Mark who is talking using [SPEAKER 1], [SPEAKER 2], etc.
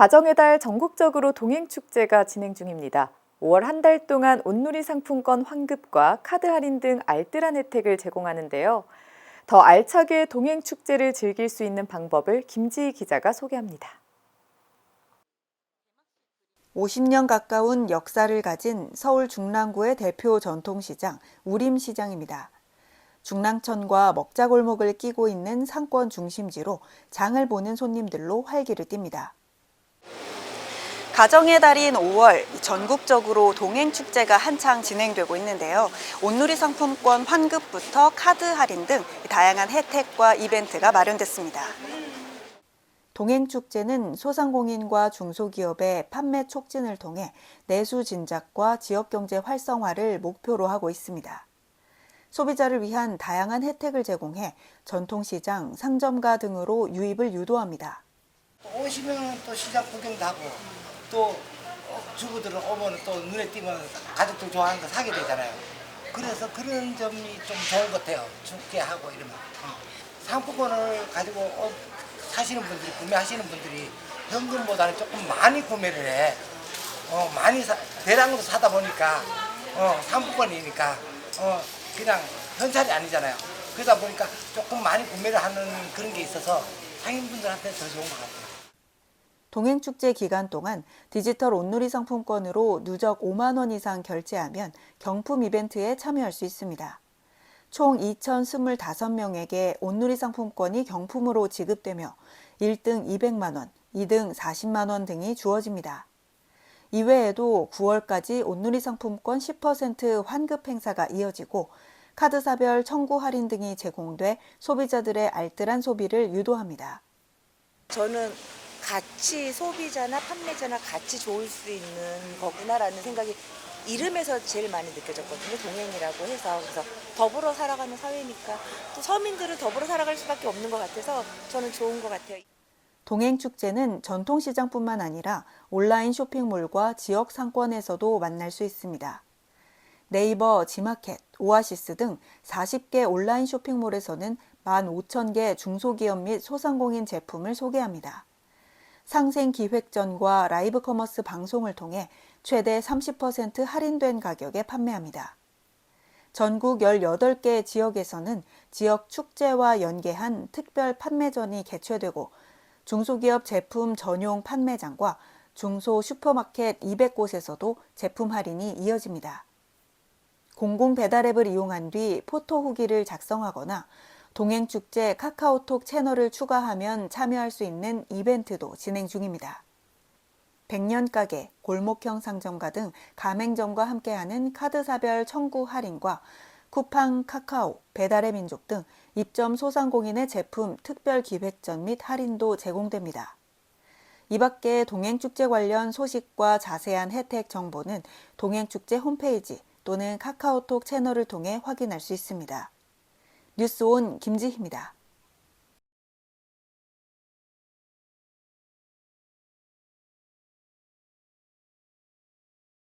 [SPEAKER 1] 가정의 달 전국적으로 동행축제가 진행 중입니다. 5월 한 달 동안 온누리 상품권 환급과 카드 할인 등 알뜰한 혜택을 제공하는데요. 더 알차게 동행축제를 즐길 수 있는 방법을 김지희 기자가 소개합니다.
[SPEAKER 2] 50년 가까운 역사를 가진 서울 중랑구의 대표 전통시장 우림시장입니다. 중랑천과 먹자골목을 끼고 있는 상권 중심지로 장을 보는 손님들로 활기를 띱니다. 가정의 달인 5월 전국적으로 동행축제가 한창 진행되고 있는데요. 온누리 상품권 환급부터 카드 할인 등 다양한 혜택과 이벤트가 마련됐습니다. 동행축제는 소상공인과 중소기업의 판매 촉진을 통해 내수 진작과 지역경제 활성화를 목표로 하고 있습니다. 소비자를 위한 다양한 혜택을 제공해 전통시장, 상점가 등으로 유입을 유도합니다.
[SPEAKER 3] 또 오시면 또 시장 구경도 하고 또 어, 주부들은 오면 또 눈에 띄면 가족들 좋아하는 거 사게 되잖아요. 그래서 그런 점이 좀 좋은 것 같아요. 죽게 하고 이러면. 어. 상품권을 가지고 어, 사시는 분들이 구매하시는 분들이 현금보다는 조금 많이 구매를 해. 어, 많이 사, 대량으로 사다 보니까 어, 상품권이니까 어, 그냥 현찰이 아니잖아요. 그러다 보니까 조금 많이 구매를 하는 그런 게 있어서 상인분들한테 더 좋은 것 같아요.
[SPEAKER 2] 동행축제 기간 동안 디지털 온누리 상품권으로 누적 5만 원 이상 결제하면 경품 이벤트에 참여할 수 있습니다. 총 2,025명에게 온누리 상품권이 경품으로 지급되며 1등 200만 원, 2등 40만 원 등이 주어집니다. 이외에도 9월까지 온누리 상품권 10% 환급 행사가 이어지고 카드사별 청구 할인 등이 제공돼 소비자들의 알뜰한 소비를 유도합니다.
[SPEAKER 4] 저는 같이 소비자나 판매자나 같이 좋을 수 있는 거구나라는 생각이 이름에서 제일 많이 느껴졌거든요. 동행이라고 해서 그래서 더불어 살아가는 사회니까 또 서민들은 더불어 살아갈 수밖에 없는 것 같아서 저는 좋은 것 같아요.
[SPEAKER 2] 동행축제는 전통시장뿐만 아니라 온라인 쇼핑몰과 지역 상권에서도 만날 수 있습니다. 네이버, 지마켓, 오아시스 등 40개 온라인 쇼핑몰에서는 15,000개 중소기업 및 소상공인 제품을 소개합니다. 상생기획전과 라이브 커머스 방송을 통해 최대 30% 할인된 가격에 판매합니다. 전국 18개 지역에서는 지역 축제와 연계한 특별 판매전이 개최되고 중소기업 제품 전용 판매장과 중소 슈퍼마켓 200곳에서도 제품 할인이 이어집니다. 공공 배달 앱을 이용한 뒤 포토 후기를 작성하거나 동행축제 카카오톡 채널을 추가하면 참여할 수 있는 이벤트도 진행 중입니다. 백년가게, 골목형 상점가 등 가맹점과 함께하는 카드사별 청구 할인과 쿠팡, 카카오, 배달의 민족 등 입점 소상공인의 제품 특별 기획전 및 할인도 제공됩니다. 이 밖에 동행축제 관련 소식과 자세한 혜택 정보는 동행축제 홈페이지 또는 카카오톡 채널을 통해 확인할 수 있습니다. 뉴스온 김지희입니다.